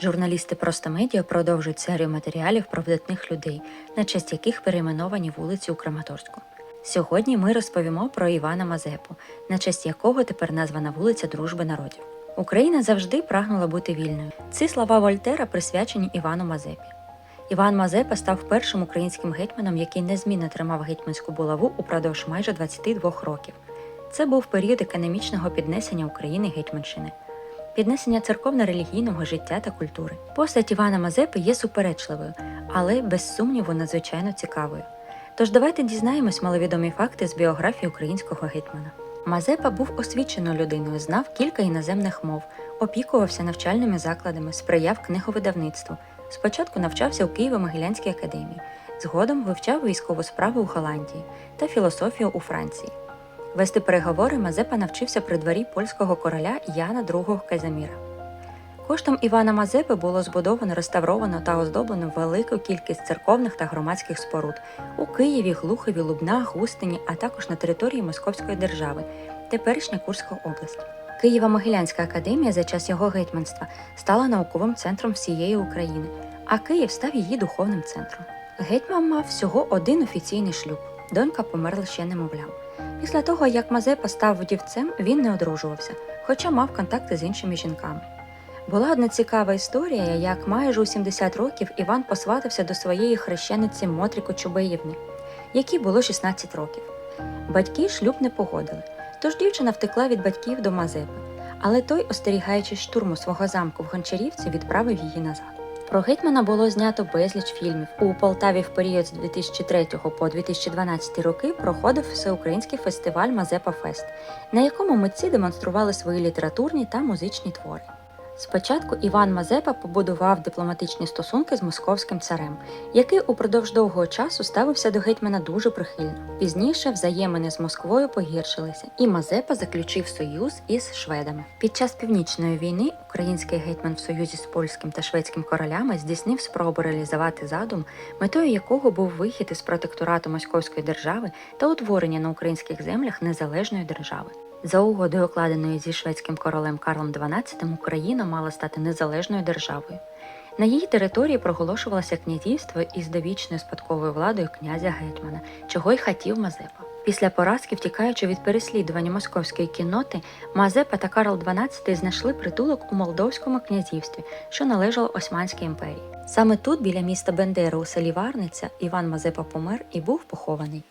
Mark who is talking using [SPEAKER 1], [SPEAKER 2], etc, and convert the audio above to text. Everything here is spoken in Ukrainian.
[SPEAKER 1] Журналісти просто медіа продовжують серію матеріалів про видатних людей, на честь яких перейменовані вулиці у Краматорську. Сьогодні ми розповімо про Івана Мазепу, на честь якого тепер названа вулиця Дружби народів. Україна завжди прагнула бути вільною. Ці слова Вольтера присвячені Івану Мазепі. Іван Мазепа став першим українським гетьманом, який незмінно тримав гетьманську булаву упродовж майже 22 років. Це був період економічного піднесення України Гетьманщини піднесення церковно-релігійного життя та культури. Постать Івана Мазепи є суперечливою, але без сумніву надзвичайно цікавою. Тож давайте дізнаємось маловідомі факти з біографії українського гетьмана. Мазепа був освіченою людиною, знав кілька іноземних мов, опікувався навчальними закладами, сприяв книговидавництву. Спочатку навчався у Києво-Могилянській академії, згодом вивчав військову справу у Голландії та філософію у Франції. Вести переговори Мазепа навчився при дворі польського короля Яна II Казиміра. Коштом Івана Мазепи було збудовано, реставровано та оздоблено велику кількість церковних та громадських споруд у Києві, Глухові, Лубнах, Густині, а також на території Московської держави, теперішня Курська область. Києво-Могилянська академія за час його гетьманства стала науковим центром всієї України, а Київ став її духовним центром. Гетьман мав всього один офіційний шлюб. Донька померла ще немовлям. Після того, як Мазепа став вдівцем, він не одружувався, хоча мав контакти з іншими жінками. Була одна цікава історія, як майже у 70 років Іван посватився до своєї хрещениці Мотріку Чубаївни, якій було 16 років. Батьки шлюб не погодили, тож дівчина втекла від батьків до Мазепи, але той, остерігаючись штурму свого замку в Гончарівці, відправив її назад. Про гетьмана було знято безліч фільмів. У Полтаві в період з 2003 по 2012 роки проходив всеукраїнський фестиваль Мазепа Фест, на якому митці демонстрували свої літературні та музичні твори. Спочатку Іван Мазепа побудував дипломатичні стосунки з московським царем, який упродовж довгого часу ставився до гетьмана дуже прихильно. Пізніше взаємини з Москвою погіршилися, і Мазепа заключив союз із шведами. Під час північної війни український гетьман в союзі з польським та шведським королями здійснив спробу реалізувати задум, метою якого був вихід із протекторату Московської держави та утворення на українських землях незалежної держави. За угодою, укладеною зі шведським королем Карлом XII, Україна мала стати незалежною державою. На її території проголошувалося князівство із довічною спадковою владою князя гетьмана, чого й хотів Мазепа. Після поразки, втікаючи від переслідування московської кінноти, Мазепа та Карл XII знайшли притулок у Молдовському князівстві, що належало Османській імперії. Саме тут, біля міста Бендери у селі Варниця, Іван Мазепа помер і був похований.